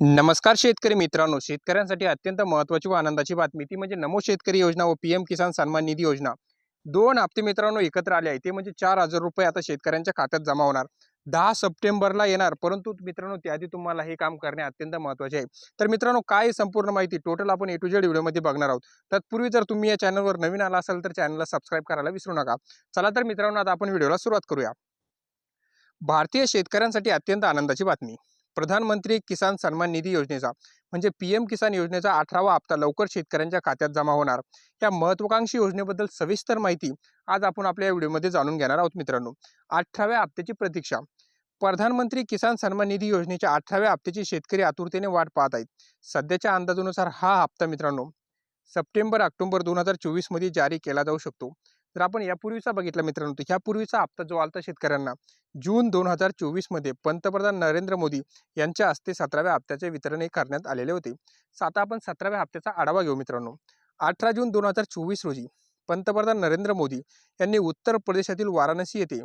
नमस्कार शेतकरी मित्रांनो. शेतकऱ्यांसाठी अत्यंत महत्त्वाची व आनंदाची बातमी. ती म्हणजे नमो शेतकरी योजना व पी एम किसान सन्मान निधी योजना. दोन हप्ते मित्रांनो एकत्र आले आहे. ते म्हणजे चार हजार रुपये आता शेतकऱ्यांच्या खात्यात जमा होणार. दहा सप्टेंबरला येणार. परंतु मित्रांनो त्याआधी तुम्हाला हे काम करणे अत्यंत महत्त्वाचे आहे. तर मित्रांनो काय संपूर्ण माहिती टोटल आपण ए टू जेड व्हिडिओमध्ये बघणार आहोत. तत्पूर्वी जर तुम्ही या चॅनलवर नवीन आला असाल तर चॅनलला सबस्क्राईब करायला विसरू नका. चला तर मित्रांनो आता आपण व्हिडिओला सुरुवात करूया. भारतीय शेतकऱ्यांसाठी अत्यंत आनंदाची बातमी. प्रधानमंत्री किसान सन्मान निधी योजनेचा म्हणजे पी एम किसान योजनेचा अठरावा हप्ता लवकर शेतकऱ्यांच्या खात्यात जमा होणार. या महत्वाकांक्षी योजनेबद्दल सविस्तर माहिती आज आपण आपल्या या व्हिडिओमध्ये जाणून घेणार आहोत मित्रांनो. अठराव्या हप्त्याची प्रतीक्षा. प्रधानमंत्री किसान सन्मान निधी योजनेच्या अठराव्या हप्त्याची शेतकरी आतुरतेने वाट पाहत आहेत. सध्याच्या अंदाजानुसार हा हप्ता मित्रांनो सप्टेंबर ऑक्टोबर दोन हजार चोवीसमध्ये जारी केला जाऊ शकतो. जर आपण यापूर्वीचा बघितला मित्रांनो तर ह्यापूर्वीचा हप्ता जो आलता शेतकऱ्यांना जून दोन हजार चोवीसमध्ये पंतप्रधान नरेंद्र मोदी यांच्या हस्ते सतराव्या हप्त्याचे वितरणही करण्यात आलेले होते. आता आपण सतराव्या हप्त्याचा आढावा घेऊ मित्रांनो. अठरा जून दोन हजार चोवीस रोजी पंतप्रधान नरेंद्र मोदी यांनी उत्तर प्रदेशातील वाराणसी येथे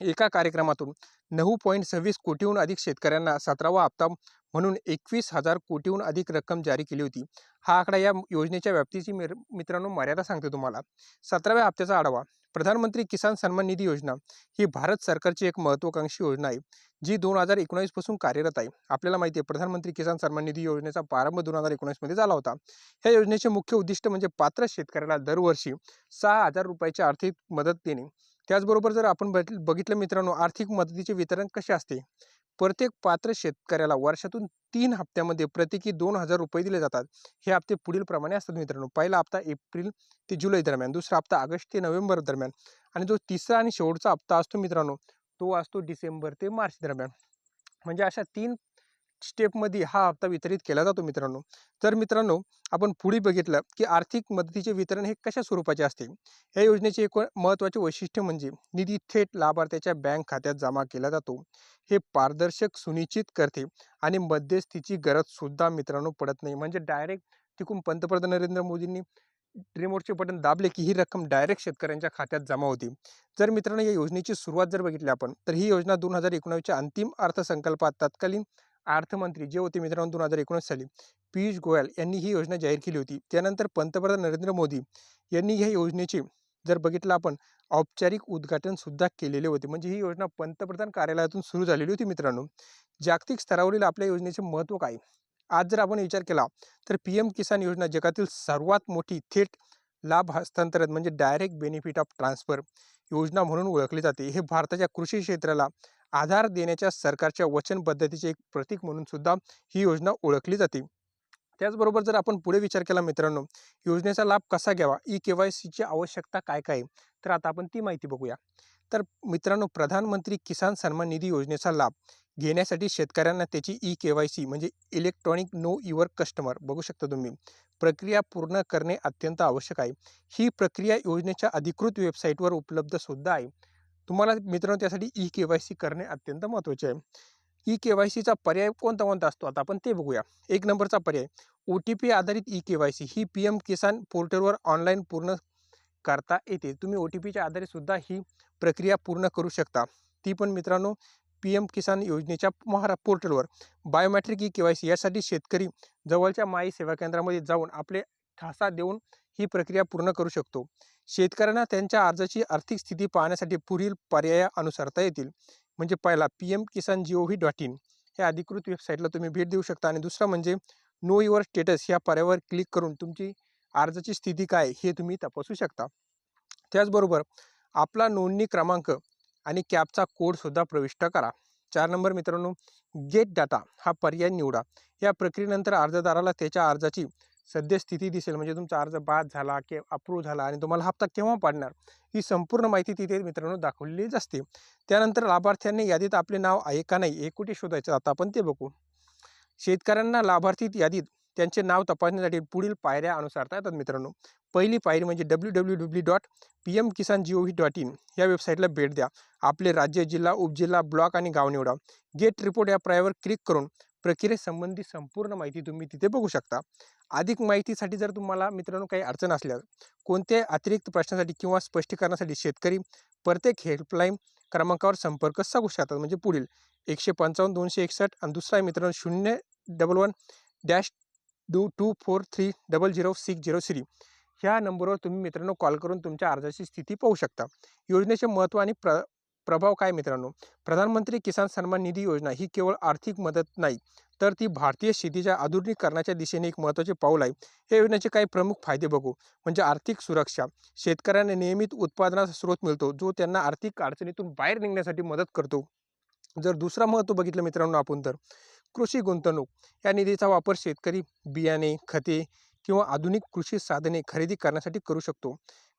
एका कार्यक्रमातून नऊ पॉईंट सव्वीस कोटीहून अधिक शेतकऱ्यांना सतरावा हप्ता म्हणून एकवीस हजार कोटीहून अधिक रक्कम जारी केली होती. हा आकडा या योजनेच्या व्याप्तीची मिर मित्रांनो मर्यादा सांगते तुम्हाला. सतराव्या हप्त्याचा आढावा प्रधानमंत्री किसान सन्मान निधी योजना ही भारत सरकारची एक महत्त्वाकांक्षी योजना आहे जी दोन हजार एकोणावीसपासून कार्यरत आहे. आपल्याला माहिती आहे प्रधानमंत्री किसान सन्मान निधी योजनेचा प्रारंभ दोन हजार एकोणीसमध्ये झाला होता. ह्या योजनेचे मुख्य उद्दिष्ट म्हणजे पात्र शेतकऱ्याला दरवर्षी सहा हजार रुपयाची आर्थिक मदत देणे. त्याचबरोबर जर आपण बघितलं मित्रांनो आर्थिक मदतीचे वितरण कसे असते? प्रत्येक पात्र शेतकऱ्याला वर्षातून तीन हप्त्यामध्ये प्रत्येकी दोन हजार रुपये दिले जातात. हे हप्ते पुढील प्रमाणे असतात मित्रांनो. पहिला हप्ता एप्रिल ते जुलै दरम्यान दुसरा हप्ता ऑगस्ट ते नोव्हेंबर दरम्यान आणि जो तिसरा आणि शेवटचा हप्ता असतो मित्रांनो तो असतो डिसेंबर ते मार्च दरम्यान. म्हणजे अशा तीन स्टेपमध्ये हा हप्ता वितरित केला जातो मित्रांनो. तर मित्रांनो आपण पुढे बघितलं की आर्थिक मदतीचे वितरण हे कशा स्वरूपाचे असते? या योजनेचे एक महत्त्वाचे वैशिष्ट्य म्हणजे निधी थेट लाभार्थ्याच्या बँक खात्यात जमा केला जातो. हे पारदर्शक सुनिश्चित करते आणि मध्यस्थीची गरजसुद्धा मित्रांनो पडत नाही. म्हणजे डायरेक्ट तिकून पंतप्रधान नरेंद्र मोदींनी रिमोटचे बटन दाबले की ही रक्कम डायरेक्ट शेतकऱ्यांच्या खात्यात जमा होती. जर मित्रांनो या योजनेची सुरुवात जर बघितली आपण तर ही योजना दोन हजार एकोणावीसच्या अंतिम अर्थसंकल्पात तत्कालीन अर्थमंत्री जे होते मित्रांनो दोन हजार एकोणीस साली पियुष गोयल यांनी ही योजना जाहीर केली होती. त्यानंतर पंतप्रधान नरेंद्र मोदी यांनी ह्या योजनेचे जर बघितलं आपण औपचारिक उद्घाटन सुद्धा केलेले होते. म्हणजे ही योजना पंतप्रधान कार्यालयातून सुरू झालेली होती मित्रांनो. जागतिक स्तरावरील आपल्या योजनेचे महत्त्व काय? आज जर आपण विचार केला तर पी एम किसान योजना जगातील सर्वात मोठी थेट लाभ हस्तांतरण म्हणजे डायरेक्ट बेनिफिट ऑफ ट्रान्सफर योजना म्हणून ओळखली जाते. हे भारताच्या कृषी क्षेत्राला आधार देण्याच्या सरकारच्या वचनबद्धतेचे एक प्रतीक म्हणून सुद्धा ही योजना ओळखली जाते. त्याचबरोबर जर आपण पुढे विचार केला मित्रांनो योजनेचा लाभ कसा घ्यावा? ई के वाय सीची आवश्यकता काय काय आहे? तर आता आपण ती माहिती बघूया. तर मित्रांनो प्रधानमंत्री किसान सन्मान निधी योजनेचा लाभ घेण्यासाठी शेतकऱ्यांना त्याची ई के वाय सी म्हणजे इलेक्ट्रॉनिक नो युअर कस्टमर बघू शकता तुम्ही. प्रक्रिया पूर्ण करणे अत्यंत आवश्यक आहे. ही प्रक्रिया योजनेच्या अधिकृत वेबसाईटवर उपलब्ध सुद्धा आहे. तुम्हाला मित्रांनो त्यासाठी ई के वाय सी करणे अत्यंत महत्त्वाचे आहे. ई के वाय सीचा पर्याय कोणता कोणता असतो? आता आपण ते बघूया. एक नंबरचा पर्याय ओ टी पी आधारित ई के वाय सी ही पी एम किसान पोर्टलवर ऑनलाईन पूर्ण करता येते. तुम्ही ओ टी पीच्या आधारे सुद्धा ही प्रक्रिया पूर्ण करू शकता. ती पण मित्रांनो पी एम किसान योजनेच्या महारा पोर्टलवर. Biometric E K Y C यासाठी शेतकरी जवळच्या माई सेवा केंद्रामध्ये जाऊन आपले ठासा देऊन ही प्रक्रिया पूर्ण करू शकतो. शेतकऱ्यांना त्यांच्या अर्जाची आर्थिक स्थिती पाहण्यासाठी पुढील पर्याया अनुसरता येतील. म्हणजे पहिला P M Kisan G O V dot in. या अधिकृत वेबसाईटला तुम्ही भेट देऊ शकता. आणि दुसरा म्हणजे नो युअर स्टेटस या पर्यायावर क्लिक करून तुमची अर्जाची स्थिती काय हे तुम्ही तपासू शकता. त्याचबरोबर आपला नोंदणी क्रमांक आणि कॅबचा कोडसुद्धा प्रविष्ट करा. चार नंबर मित्रांनो गेट डाटा हा पर्याय निवडा. या प्रक्रियेनंतर अर्जदाराला त्याच्या अर्जाची सद्यस्थिती दिसेल म्हणजे तुमचा अर्ज बाद झाला की अप्रूव्ह झाला आणि तुम्हाला हप्ता केव्हा पाडणार ही संपूर्ण माहिती तिथे मित्रांनो दाखवलेली असते. त्यानंतर लाभार्थ्यांनी यादीत आपले नाव आहे का नाही हे कुठे शोधायचं? आता आपण ते बघू. शेतकऱ्यांना लाभार्थी यादीत त्यांचे नाव तपासण्यासाठी पुढील पायऱ्या अनुसारता येतात मित्रांनो. पहिली पायरी म्हणजे W W W dot P M Kisan G O V dot in या वेबसाईटला भेट द्या. आपले राज्य जिल्हा उपजिल्हा ब्लॉक आणि गाव निवडा. गेट रिपोर्ट या पर्यायावर क्लिक करून प्रक्रियेसंबंधी संपूर्ण माहिती तुम्ही तिथे बघू शकता. अधिक माहितीसाठी जर तुम्हाला मित्रांनो काही अडचण असल्यास कोणत्याही अतिरिक्त प्रश्नासाठी किंवा स्पष्टीकरणासाठी शेतकरी प्रत्येक हेल्पलाईन क्रमांकावर संपर्क साधू शकतात. म्हणजे पुढील एकशे पंचावन्न दोनशे एकसष्ट आणि दुसरा मित्रांनो शून्य double one dash two two four three double zero six zero three ह्या नंबरवर तुम्ही मित्रांनो कॉल करून तुमच्या अर्जाची स्थिती पाहू शकता. योजनेचे महत्त्व आणि प्र प्रभाव काय मित्रांनो? प्रधानमंत्री किसान सन्मान निधी योजना ही केवळ आर्थिक मदत नाही तर ती भारतीय शेतीच्या आधुनिकीकरणाच्या दिशेने एक महत्त्वाचे पाऊल आहे. या योजनेचे काही प्रमुख फायदे बघू. म्हणजे आर्थिक सुरक्षा. शेतकऱ्यांना नियमित उत्पादनाचा स्रोत मिळतो जो त्यांना आर्थिक अडचणीतून बाहेर निघण्यासाठी मदत करतो. जर दुसरा महत्त्व बघितलं मित्रांनो आपण तर. कृषी गुंतवणूक. या निधीचा वापर शेतकरी बियाणे खते किंवा आधुनिक कृषी साधने खरेदी करण्यासाठी करू शकतो.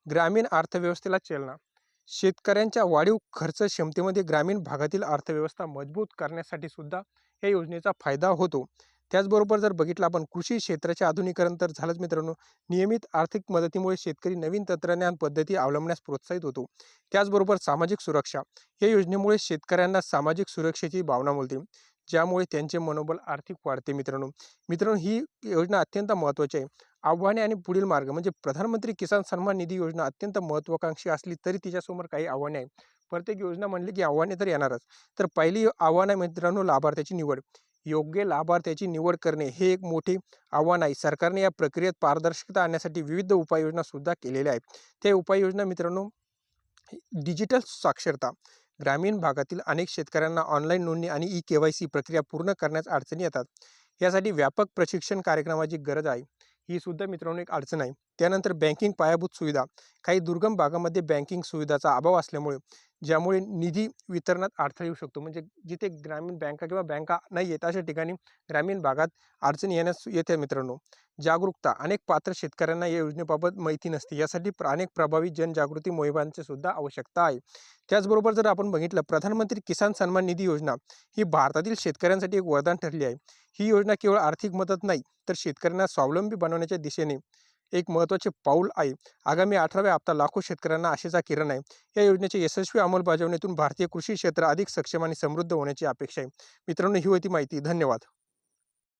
ग्रामीण अर्थव्यवस्थेला चालना. शेतकऱ्यांच्या वाढीव खर्च क्षमतेमध्ये ग्रामीण भागातील अर्थव्यवस्था मजबूत करण्यासाठी सुद्धा या योजनेचा फायदा होतो. त्याचबरोबर जर बघितलं आपण कृषी क्षेत्राचे आधुनिकरण तर झालंच मित्रांनो. नियमित आर्थिक मदतीमुळे शेतकरी नवीन तंत्रज्ञान पद्धती अवलंबण्यास प्रोत्साहित होतो. त्याचबरोबर सामाजिक सुरक्षा. या योजनेमुळे शेतकऱ्यांना सामाजिक सुरक्षेची भावना मिळते. ज्यामुळे त्यांचे मनोबल आर्थिक वाढते मित्रांनो. मित्रांनो ही योजना अत्यंत महत्त्वाची आहे. आव्हाने आणि पुढील मार्ग म्हणजे प्रधानमंत्री किसान सन्मान निधी योजना अत्यंत महत्त्वाकांक्षी असली तरी तिच्यासमोर काही आव्हाने आहे प्रत्येक योजना म्हणली की आव्हाने तर येणारच. तर पहिली आव्हान आहे मित्रांनो लाभार्थ्याची निवड. योग्य लाभार्थ्याची निवड करणे हे एक मोठे आव्हान आहे. सरकारने या प्रक्रियेत पारदर्शकता आणण्यासाठी विविध उपाययोजना सुद्धा केलेल्या आहेत. त्या उपाययोजना मित्रांनो डिजिटल साक्षरता. ग्रामीण भागातील अनेक शेतकऱ्यांना ऑनलाईन नोंदणी आणि ई के वाय सी प्रक्रिया पूर्ण करण्यास अडचणी येतात. यासाठी व्यापक प्रशिक्षण कार्यक्रमाची गरज आहे. ही सुद्धा मित्रांनो एक अडचण आहे. त्यानंतर बँकिंग पायाभूत सुविधा. काही दुर्गम भागामध्ये बँकिंग सुविधाचा अभाव असल्यामुळे ज्यामुळे निधी वितरणात अडथळा येऊ शकतो. म्हणजे जिथे ग्रामीण बँका किंवा बँका नाही आहेत अशा ठिकाणी ग्रामीण भागात अडचणी येण्यास येते मित्रांनो. जागरूकता अनेक पात्र शेतकऱ्यांना या योजनेबाबत माहिती नसते. यासाठी प्र- अनेक प्रभावी जनजागृती मोहिमांची सुद्धा आवश्यकता आहे. त्याचबरोबर जर आपण बघितलं प्रधानमंत्री किसान सन्मान निधी योजना ही भारतातील शेतकऱ्यांसाठी एक वरदान ठरली आहे. ही योजना केवळ आर्थिक मदत नाही तर शेतकऱ्यांना स्वावलंबी बनवण्याच्या दिशेने एक महत्त्वाचे पाऊल आहे. आगामी अठराव्या हप्ता लाखो शेतकऱ्यांना आशेचा किरण आहे. या योजनेच्या यशस्वी अंमलबजावणीतून भारतीय कृषी क्षेत्र अधिक सक्षम आणि समृद्ध होण्याची अपेक्षा आहे. मित्रांनो ही होती माहिती. धन्यवाद.